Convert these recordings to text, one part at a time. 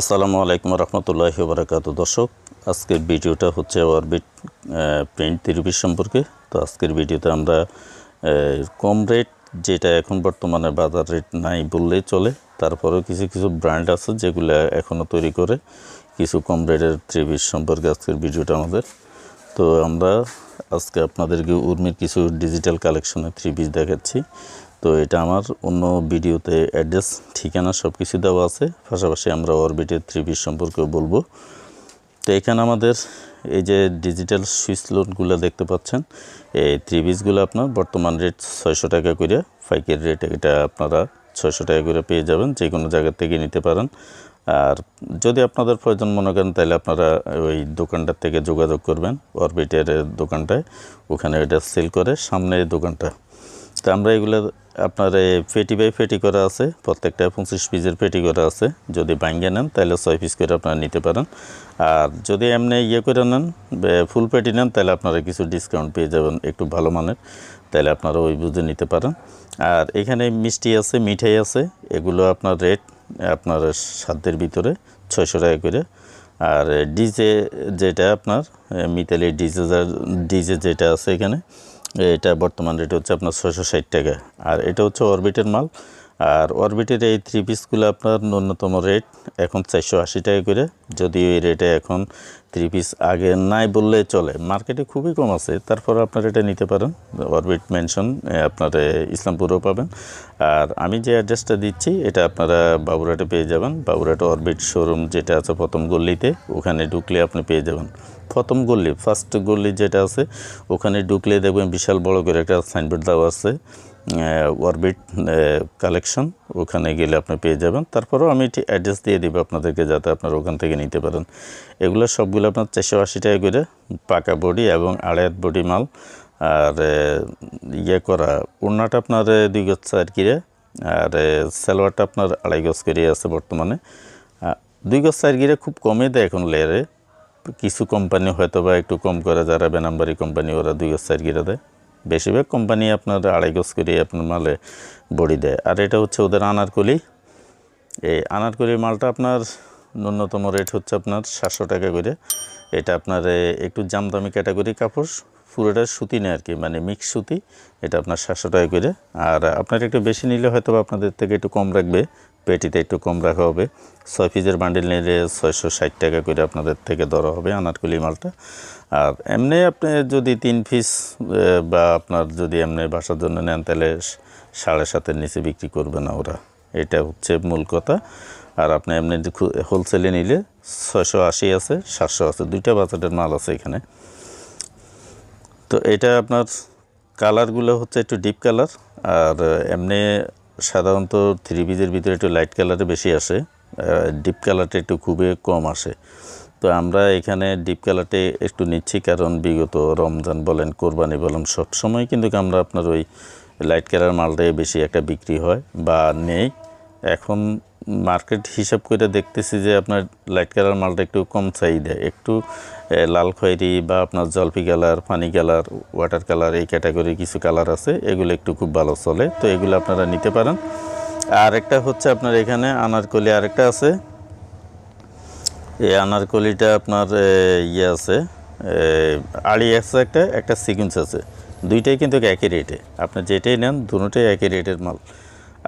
আসসালামু আলাইকুম রহমতুল্লাহি বারাকাতু দর্শক, আজকের ভিডিওটা হচ্ছে অরবিট প্রিন্ট তিরুপিস সম্পর্কে। তো আজকের ভিডিওতে আমরা কম রেট যেটা এখন বর্তমানে বাজার রেট নাই বললেই চলে, তারপরেও কিছু কিছু ব্র্যান্ড আছে যেগুলো এখনও তৈরি করে কিছু কম রেটের ত্রিপিস সম্পর্কে আজকের ভিডিওটা আমাদের। তো আমরা আজকে আপনাদেরকে উর্মির কিছু ডিজিটাল কালেকশনের থ্রি পিস দেখাচ্ছি। তো এটা আমার অন্য ভিডিওতে অ্যাড্রেস, ঠিকানা সব কিছু দেওয়া আছে। পাশাপাশি আমরা অরবিটের থ্রি পিস সম্পর্কেও বলব। তো এখানে আমাদের এই যে ডিজিটাল সুইচ লোডগুলো দেখতে পাচ্ছেন, এই থ্রি পিসগুলো আপনার বর্তমান রেট ছয়শো টাকা করে ফাইকের রেট এটা আপনারা ছয়শো টাকা করে পেয়ে যাবেন, যে কোনো জায়গা থেকে নিতে পারেন। আর যদি আপনাদের প্রয়োজন মনে করেন, তাহলে আপনারা ওই দোকানটার থেকে যোগাযোগ করবেন, অরবিটের দোকানটায়, ওখানে এটা সেল করে সামনে দোকানটা। তো আমরা এগুলো আপনার পেটি বাই পেটি করা আছে, প্রত্যেকটা পঁচিশ পিসের পেটি করা আছে। যদি ভাঙ্গে নেন, তাহলে ছয় পিস করে আপনারা নিতে পারেন। আর যদি এমনি ইয়ে করে নেন ফুল পেটি নেন, তাহলে আপনারা কিছু ডিসকাউন্ট পেয়ে যাবেন একটু ভালো মানের। তাহলে আপনারা ওই বুঝে নিতে পারেন। আর এখানে মিষ্টি আছে, মিঠাই আছে, এগুলো আপনার রেট আপনার সাধ্যের ভিতরে ছয়শো টাকা করে। আর ডিজে যেটা আপনার, মিতালি ডিজে ডিজে যেটা আছে এখানে এটা বর্তমান রেট হচ্ছে আপনার ছয়শো ষাট টাকা। আর এটা হচ্ছে অরবিটের মাল। আর অরবিটের এই থ্রি পিসগুলো আপনার ন্যূনতম রেট এখন চারশো আশি টাকা করে। যদিও এই রেটে এখন থ্রি পিস আগে নাই বললে চলে। মার্কেটে খুবই কম আছে তারপর আপনার এটা নিতে পারেন। অরবিট মেনশন আপনার ইসলামপুরেও পাবেন। আর আমি যে অ্যাড্রেসটা দিচ্ছি, এটা আপনারা বাবুরাটে পেয়ে যাবেন। বাবুরাট অরবিট শোরুম যেটা আছে প্রথম গল্লিতে ওখানে ঢুকলে আপনি পেয়ে যাবেন। প্রথম গল্লি ফার্স্ট গল্লি যেটা আছে, ওখানে ঢুকলে দেখবেন বিশাল বড় করে একটা সাইনবোর্ড দেওয়া আছে। অরবিট কালেকশন ওখানে গেলে আপনি পেয়ে যাবেন। তারপরেও আমি এটি অ্যাড্রেস দিয়ে দিব আপনাদেরকে যাতে আপনারা ওখান থেকে নিতে পারেন। এগুলো সবগুলো আপনার চারশো আশি টাকা করে পাকা বডি এবং আড়াইয়াত বডি মাল। আর ইয়ে করা, ওড়নাটা আপনার দুই গজ চার কিরে আর সালোয়ারটা আপনার আড়াই গজ করে আছে বর্তমানে। দুই গজ চার গিরে খুব কমে দেয় এখন লেয়ারে কিছু কোম্পানি হয়তো বা একটু কম করে, যারা বেনাম্বারি কোম্পানি ওরা দুই গজ চার গিরে দেয়। বেশিরভাগ কোম্পানি আপনার আড়াই গজ করে আপনার মালে বডি দেয়। আর এটা হচ্ছে ওদের আনারকলি। এই আনারকলির মালটা আপনার ন্যূনতম রেট হচ্ছে আপনার সাতশো টাকা করে। এটা আপনার একটু জামদামি ক্যাটাগরি কাপড়, পুরোটা সুতি নেই আর কি মানে মিক্স সুতি, এটা আপনার সাতশো টাকা করে। আর আপনার একটু বেশি নিলে হয়তো আপনাদের থেকে একটু কম রাখবে। পেটিতে একটু কম রাখা হবে। ছয় পিসের বান্ডিল নিলে ছয়শো ষাট টাকা করে আপনাদের থেকে ধরা হবে আনারকলি মালটা। আর এমনি আপনি যদি তিন পিস বা আপনার যদি এমনি বাসার জন্য নেন, তাহলে সাড়ে সাতের নিচে বিক্রি করবে না ওরা। এটা হচ্ছে মূল কথা। আর আপনি এমনি হোলসেলে নিলে ছয়শো আশি আছে, সাতশো আছে, দুইটা বাজারের মাল আছে এখানে। তো এটা আপনার কালারগুলো হচ্ছে একটু ডিপ কালার আর এমনি সাধারণত থ্রি বিজের ভিতরে একটু লাইট কালারে বেশি আসে ডিপ কালারটা একটু খুবই কম আসে। তো আমরা এখানে ডিপ কালারটে একটু নিচ্ছি, কারণ বিগত রমজান বলেন, কোরবানি বলেন, সব সময় কিন্তু আমরা আপনার ওই লাইট কালার মালটাই বেশি একটা বিক্রি হয় বা নেই। এখন মার্কেট হিসাব করে দেখতেছি যে আপনার লাইট কালার মালটা একটু কম চাহিদা। একটু লাল খয়েরি বা আপনার জলপি কালার পানি কালার ওয়াটার কালার এই ক্যাটাগরির কিছু কালার আছে, এগুলো একটু খুব ভালো চলে। তো এগুলো আপনারা নিতে পারেন। আর একটা হচ্ছে আপনার এখানে আনারকলি আরেকটা আছে। এই আনারকলিটা আপনার ইয়ে আছে আড়ি আছে একটা একটা সিকুয়েন্স আছে। দুইটাই কিন্তু একই রেটে আপনি যেটাই নেন দুটোটাই একই রেটের মাল।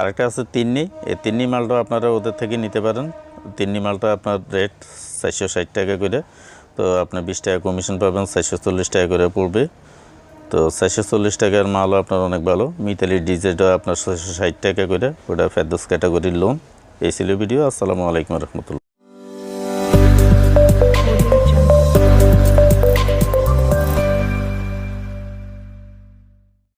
আরেকটা আছে তিন্নি। এই তিন্নি মালটা আপনারা ওদের থেকে নিতে পারেন। তিন্নি মালটা আপনার রেট চারশো ষাট টাকা করে। তো আপনি বিশ টাকা কমিশন পাবেন, চারশো চল্লিশ টাকা করে পড়বে। তো চারশো চল্লিশ টাকার মালও আপনার অনেক ভালো। মিতালি ডিজেটা আপনার ছয়শো ষাট টাকা করে, ওটা ফেরদোস ক্যাটাগরির লোন এই ছিল ভিডিও আসসালামু আলাইকুম রহমতুল্লাহ।